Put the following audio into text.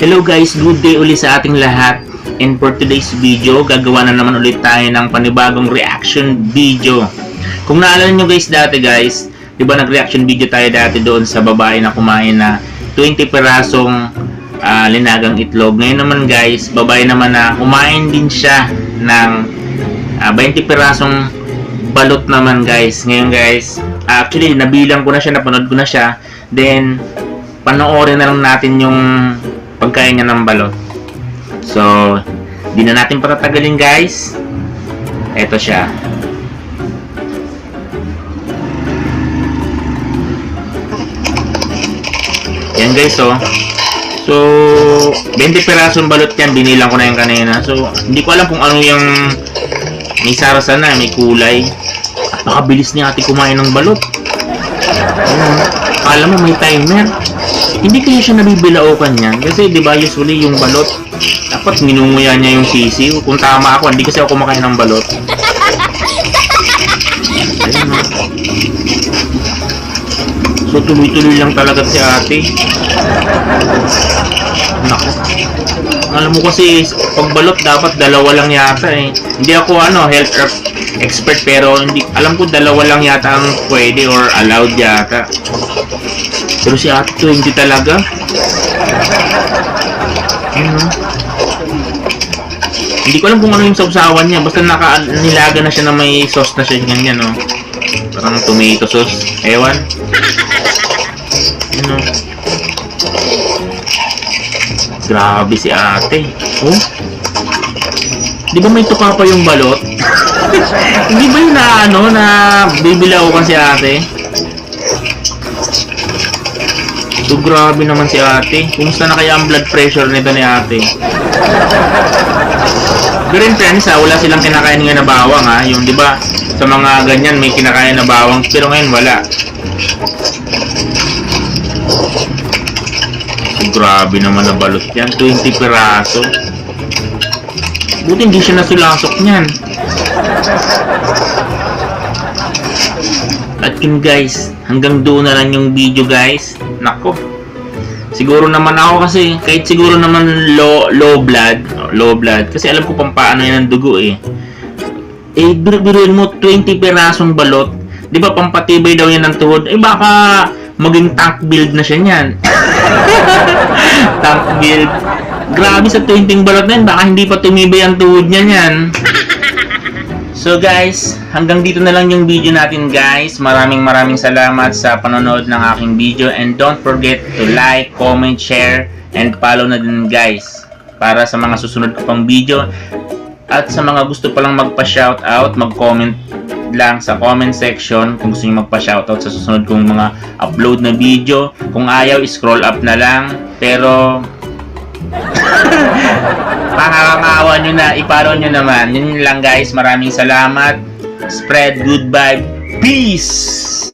Hello guys, good day ulit sa ating lahat. And for today's video, gagawa na naman ulit tayo ng panibagong reaction video. Kung naalala nyo guys dati guys, di ba nag-reaction video tayo dati doon sa babae na kumain na 20 perasong ah, linagang itlog. Ngayon naman guys, babae naman na kumain din siya ng ah, 20 perasong balot naman guys. Ngayon guys, actually nabilang ko na siya, napanood ko na siya. Then, panoorin na lang natin yung pagkain niya ng balot. So, di na natin patatagalin guys. Ito siya. Yan guys oh. So, 20 perasong balot yan. Binilang ko na yan kanina. So, hindi ko alam kung ano yung may sarasan na, may kulay. Napakabilis ni ate kumain ng balot. Ayun. Akala mo may timer. Hindi kaya siya nabibilaukan yan. Kasi di ba usually yung balot, dapat minunguya niya yung sisiw. Kung tama ako, hindi kasi ako kumakain ng balot. Ayun, no? So tuloy-tuloy lang talaga si ate. Nako. Alam mo kasi, pag balot dapat dalawa lang yata eh. Hindi ako ano, health ex- expert pero hindi alam ko dalawa lang yata ang pwede or allowed yata. Pero si ate 20 talaga. Ano? Hindi ko alam kung ano yung sausawan niya. Basta naka nilaga na siya na may sauce na siya ganyan, no? Parang tomato sauce. Ewan. Ano? Grabe si ate. Oh? Di ba may tuka pa yung balot? Hindi ba yung na ano, na bibilaw ka si ate? So, grabe naman si ate. Kumusta na kaya ang blood pressure nito ni ate? Pero in fairness ha, wala silang kinakain nga na bawang ha. Yung di ba sa mga ganyan may kinakain na bawang pero ngayon wala. So, grabe naman na balot yan. 20 piraso. Buti hindi siya nasulasok niyan. At yun guys, hanggang doon na lang yung video guys. Nako. Siguro naman ako kasi, kahit siguro naman low, low blood, low blood, kasi alam ko pang paano yan ang dugo eh. Eh, bir- biruin mo 20 perasong balot, di ba pampatibay daw yan ng tuhod, eh baka maging tank build na siya niyan. tank build. Grabe sa 20 balot na yan, baka hindi pa tumibay ang tuhod niya niyan. So guys, hanggang dito na lang yung video natin guys. Maraming maraming salamat sa panonood ng aking video and don't forget to like, comment, share, and follow na din guys para sa mga susunod ko pang video. At sa mga gusto palang magpa-shoutout, mag-comment lang sa comment section kung gusto nyo magpa-shoutout sa susunod kong mga upload na video. Kung ayaw, scroll up na lang. Pero Pangakangawa nyo na, iparo nyo naman. Yun lang guys, maraming salamat. Spread good vibe. Peace!